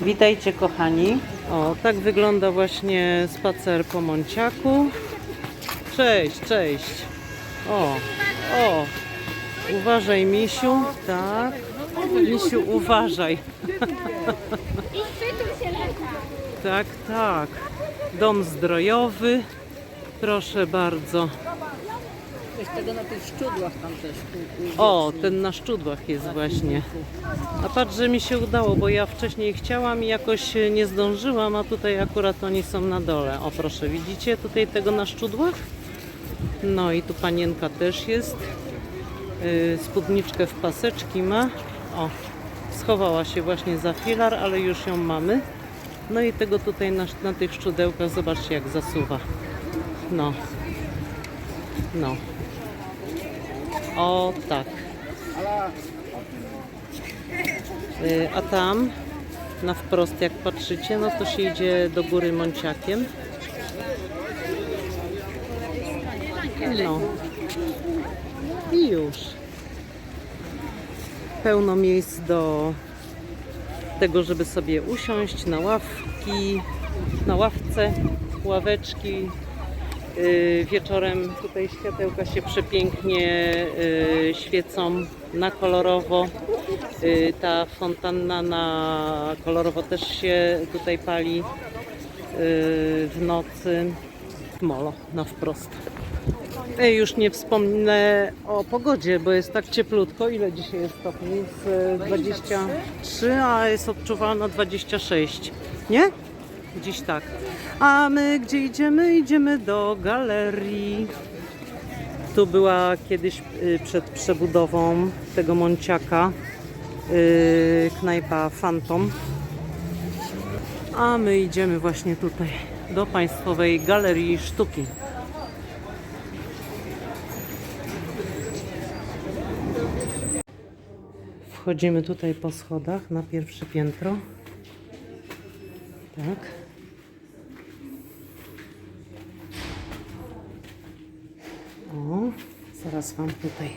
Witajcie kochani. O, tak wygląda właśnie spacer po Monciaku. Cześć, cześć. O, o. Uważaj misiu, tak. Misiu, uważaj. Tak, tak. Dom zdrojowy. Proszę bardzo. Coś tego na tych szczudłach tam też. u- u- O, ten na szczudłach jest właśnie. A patrz, że mi się udało, bo ja wcześniej chciałam i jakoś nie zdążyłam, a tutaj akurat oni są na dole. O, proszę, widzicie tutaj tego na szczudłach? No i tu panienka też jest. Yy, spódniczkę w paseczki ma. O, schowała się właśnie za filar, ale już ją mamy. No i tego tutaj na, na tych szczudełkach, zobaczcie jak zasuwa. No. No. O tak. Y, A tam na wprost jak patrzycie, no to się idzie do góry Monciakiem. No. I już. Pełno miejsc do tego, żeby sobie usiąść na ławki, na ławce, ławeczki, Wieczorem tutaj światełka się przepięknie y, świecą na kolorowo. Y, Ta fontanna na kolorowo też się tutaj pali y, w nocy. Molo na wprost. Już nie wspomnę o pogodzie, bo jest tak cieplutko. Ile dzisiaj jest stopni? Z 23, a jest odczuwalna 26. Nie? Dziś tak. A my gdzie idziemy? Idziemy do galerii. Tu była kiedyś y, przed przebudową tego Monciaka y, knajpa Phantom. A my idziemy właśnie tutaj do Państwowej Galerii Sztuki. Wchodzimy tutaj po schodach na pierwsze piętro. Tak. O, zaraz Wam tutaj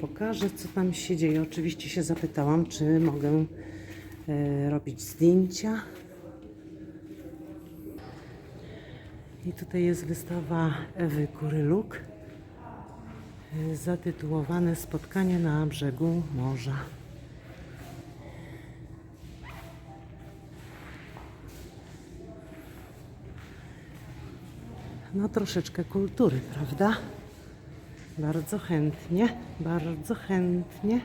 pokażę, co tam się dzieje. Oczywiście się zapytałam, czy mogę e, robić zdjęcia. I tutaj jest wystawa Ewy Kuryluk e, zatytułowane Spotkanie na brzegu morza. No troszeczkę kultury, prawda? Bardzo chętnie, bardzo chętnie.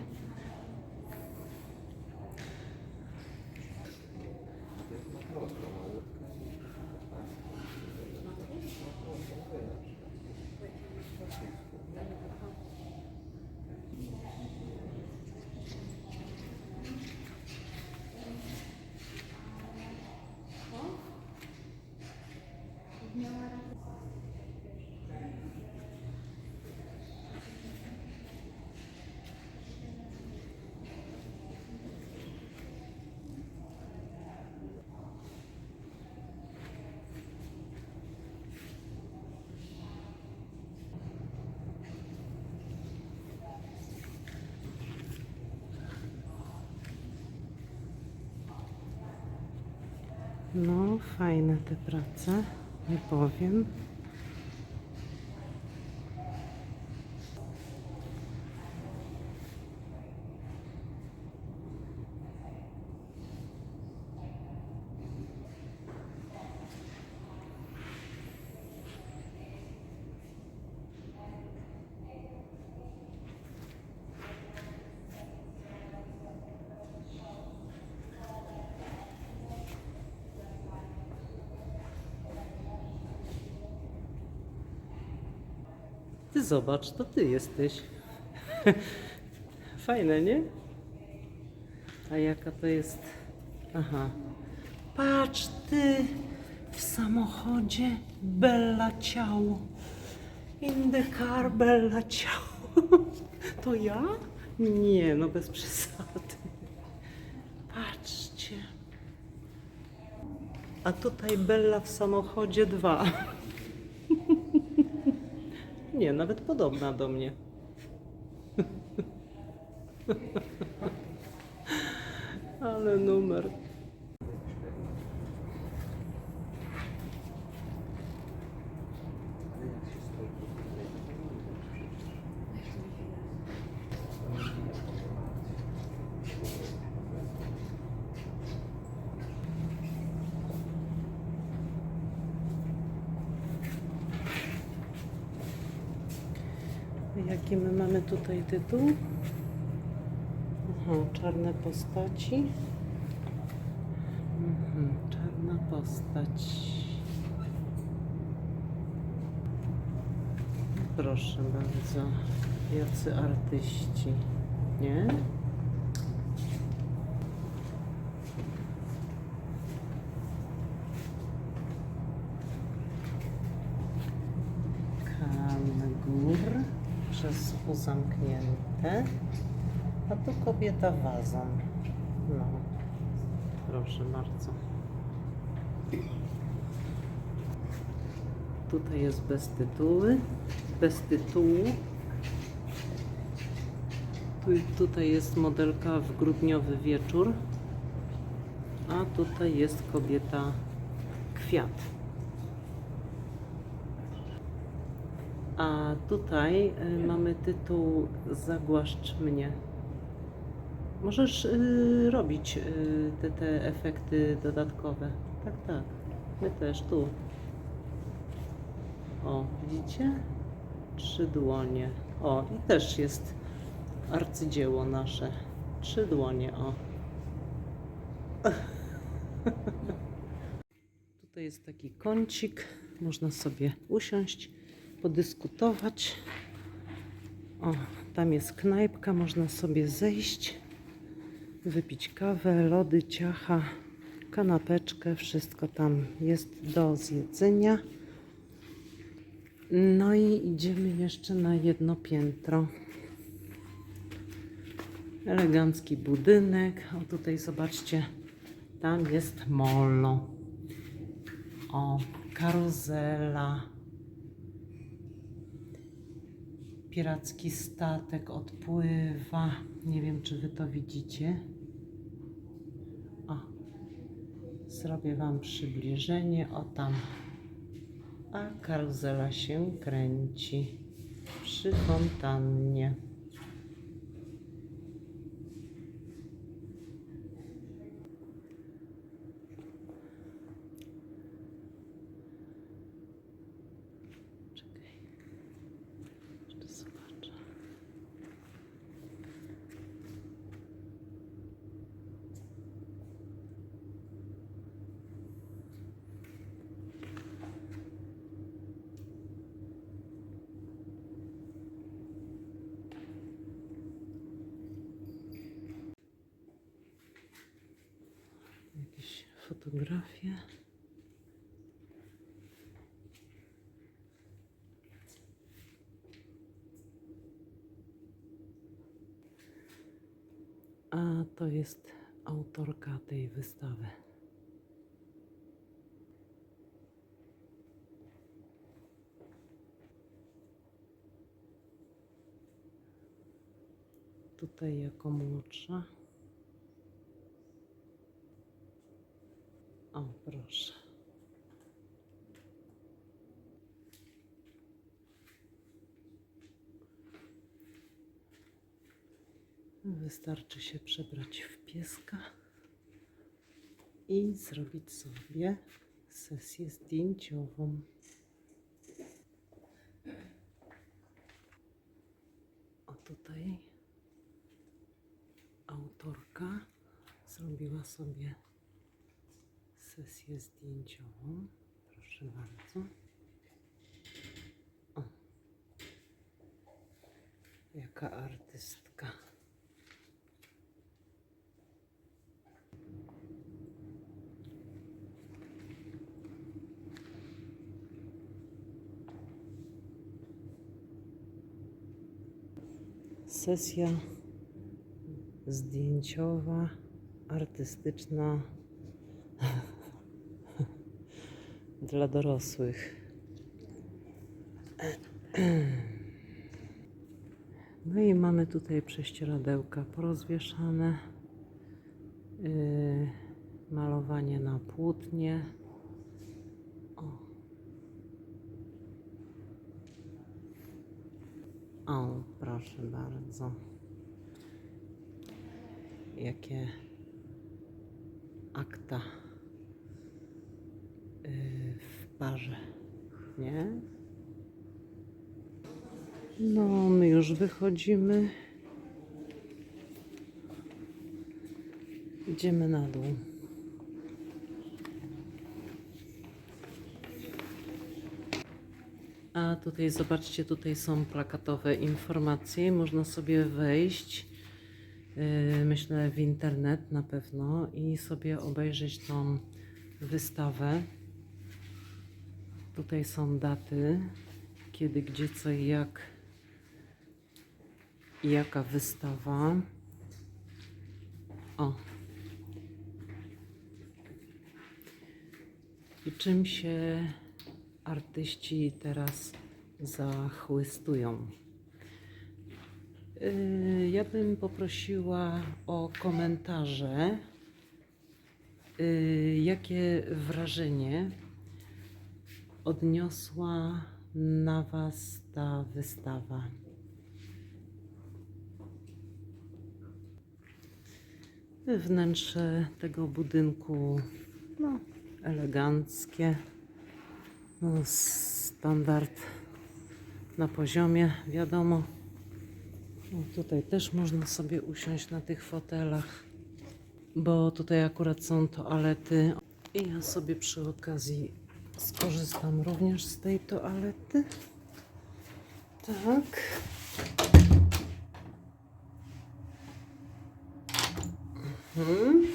No, fajne te prace, nie powiem. Ty zobacz, to ty jesteś. Fajne, nie? A jaka to jest? Aha. Patrz ty w samochodzie Bella ciało. In the car Bella ciało. To ja? Nie, no bez przesady. Patrzcie. A tutaj Bella w samochodzie dwa. Nie, nawet podobna do mnie. Ale numer. Jaki my mamy tutaj tytuł? Aha, czarne postaci. Mhm, czarna postać. Proszę bardzo. Jacy artyści, nie? Przez U zamknięte, a tu kobieta wazon. No, proszę bardzo. Tutaj jest bez tytuły, bez tytułu. Tu, tutaj jest modelka w grudniowy wieczór, a tutaj jest kobieta kwiat. A tutaj y, mamy tytuł Zagłaszcz mnie. Możesz y, robić y, te, te efekty dodatkowe. Tak, tak. My też tu. O, widzicie? Trzy dłonie. O, i też jest arcydzieło nasze. Trzy dłonie, o. Tutaj jest taki kącik. Można sobie usiąść, podyskutować. O, tam jest knajpka, można sobie zejść, wypić kawę, lody, ciacha, kanapeczkę, wszystko tam jest do zjedzenia. No i idziemy jeszcze na jedno piętro. Elegancki budynek. O, tutaj zobaczcie, tam jest molo. O, karuzela. Piracki statek odpływa. Nie wiem, czy wy to widzicie. O, zrobię wam przybliżenie. O tam. A karuzela się kręci przy fontannie. Czekaj. Jeszcze zobaczę. Jakieś fotografie. A to jest autorka tej wystawy. Tutaj jako młodsza. Proszę. Wystarczy się przebrać w pieska i zrobić sobie sesję zdjęciową. O tutaj autorka zrobiła sobie sesję zdjęciową. Proszę bardzo. O. Jaka artystka. Sesja zdjęciowa, artystyczna dla dorosłych. No i mamy tutaj prześcieradełka porozwieszane, yy, malowanie na płótnie. O. o, proszę bardzo. Jakie akta w parze, nie? No, my już wychodzimy. Idziemy na dół. A tutaj zobaczcie, tutaj są plakatowe informacje. Można sobie wejść, yy, myślę, w internet na pewno i sobie obejrzeć tą wystawę. Tutaj są daty, kiedy, gdzie, co i jak i jaka wystawa. O. I czym się artyści teraz zachłystują? Yy, Ja bym poprosiła o komentarze, yy, jakie wrażenie odniosła na Was ta wystawa. Wnętrze tego budynku no, eleganckie. No, standard na poziomie, wiadomo. No, tutaj też można sobie usiąść na tych fotelach, bo tutaj akurat są toalety. I ja sobie przy okazji skorzystam również z tej toalety. Tak. Mhm.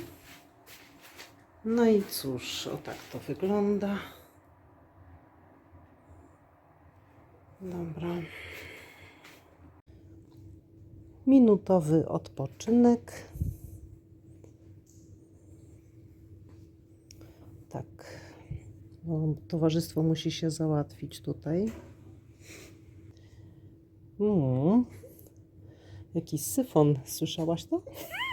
No i cóż, o tak to wygląda. Dobra. Minutowy odpoczynek. Tak. Bo towarzystwo musi się załatwić tutaj. Mm. Jakiś syfon. Słyszałaś to?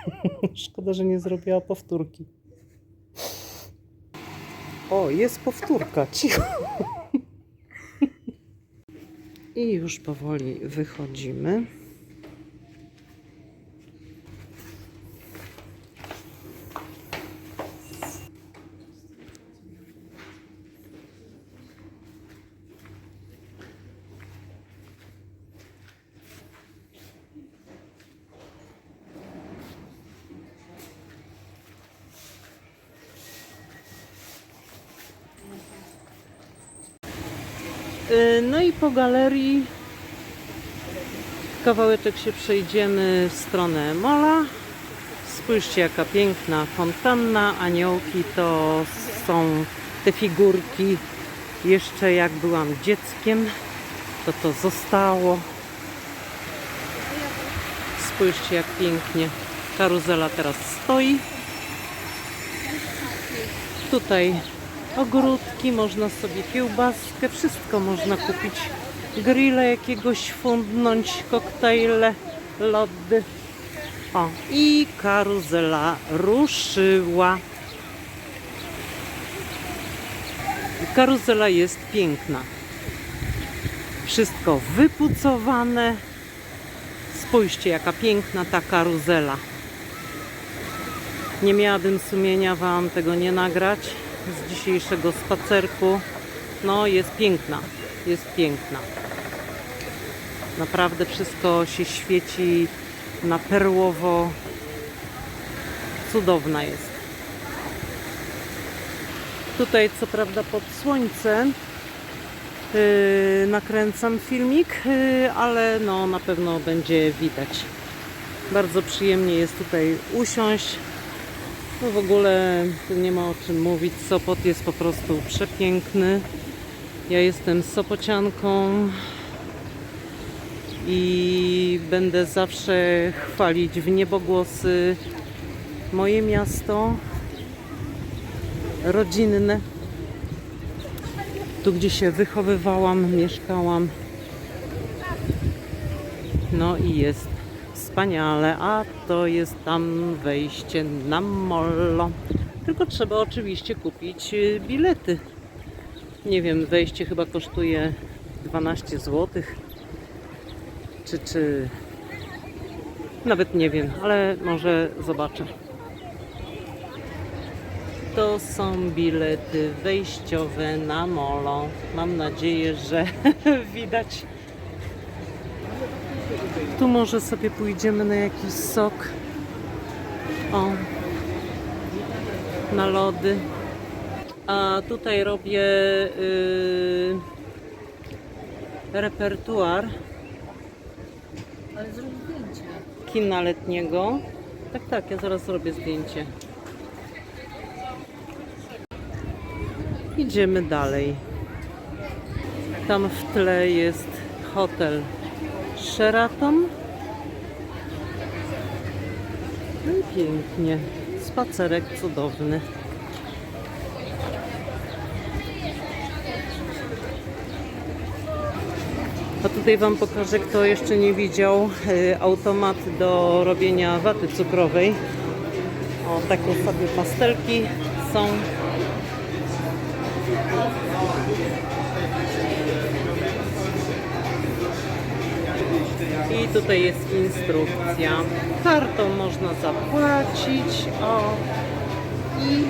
Szkoda, że nie zrobiła powtórki. O, jest powtórka. Cicho. I już powoli wychodzimy. No i po galerii kawałeczek się przejdziemy w stronę mola. Spójrzcie jaka piękna fontanna. Aniołki to są te figurki. Jeszcze jak byłam dzieckiem, to to zostało. Spójrzcie jak pięknie. Karuzela teraz stoi. Tutaj ogródki, można sobie kiełbaskę, wszystko można kupić. Grille jakiegoś fundnąć, koktajle, lody. O, i karuzela ruszyła. Karuzela jest piękna. Wszystko wypucowane. Spójrzcie, jaka piękna ta karuzela. Nie miałabym sumienia Wam tego nie nagrać z dzisiejszego spacerku. No, jest piękna, jest piękna. Naprawdę wszystko się świeci na perłowo. Cudowna jest. Tutaj, co prawda, pod słońcem yy, nakręcam filmik, yy, ale no, na pewno będzie widać. Bardzo przyjemnie jest tutaj usiąść, no w ogóle nie ma o czym mówić. Sopot jest po prostu przepiękny. Ja jestem sopocianką i będę zawsze chwalić w niebogłosy moje miasto rodzinne. Tu, gdzie się wychowywałam, mieszkałam. No i jest wspaniale, a to jest tam wejście na mollo. Tylko trzeba oczywiście kupić y, bilety. Nie wiem, wejście chyba kosztuje 12 zł. Czy, czy... Nawet nie wiem, ale może zobaczę. To są bilety wejściowe na molo. Mam nadzieję, że widać tu może sobie pójdziemy na jakiś sok. O, na lody. A tutaj robię yy, repertuar Ale zrób zdjęcie. kina letniego. Tak, tak, ja zaraz zrobię zdjęcie. Idziemy dalej. Tam w tle jest hotel Sheraton. No i pięknie. Spacerek cudowny. A tutaj Wam pokażę, kto jeszcze nie widział, y, automat do robienia waty cukrowej. O, takie sobie pastelki są. Tutaj jest instrukcja. Kartą można zapłacić. O. I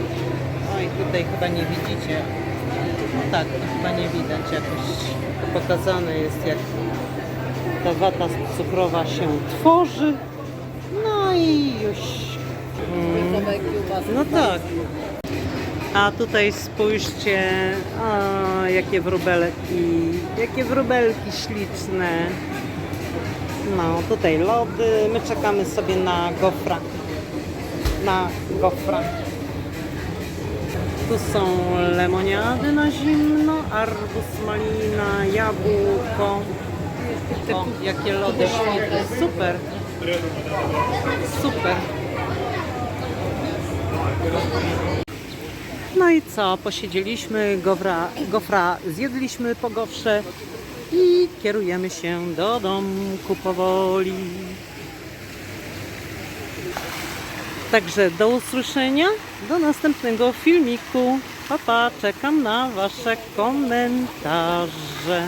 oj, tutaj chyba nie widzicie. No tak, chyba nie widać jakoś. Pokazane jest jak ta wata cukrowa się tworzy. No i już. Mm. No tak. A tutaj spójrzcie, o, jakie wróbelki, jakie wróbelki śliczne. No, tutaj lody. My czekamy sobie na gofra. Na gofra. Tu są lemoniady na zimno, arbuz, malina, jabłko. O, jakie lody śliczne. Super. Super. No i co? Posiedzieliśmy, gofra, gofra zjedliśmy po gofrze i kierujemy się do domku powoli. Także do usłyszenia, do następnego filmiku. Papa, czekam na Wasze komentarze.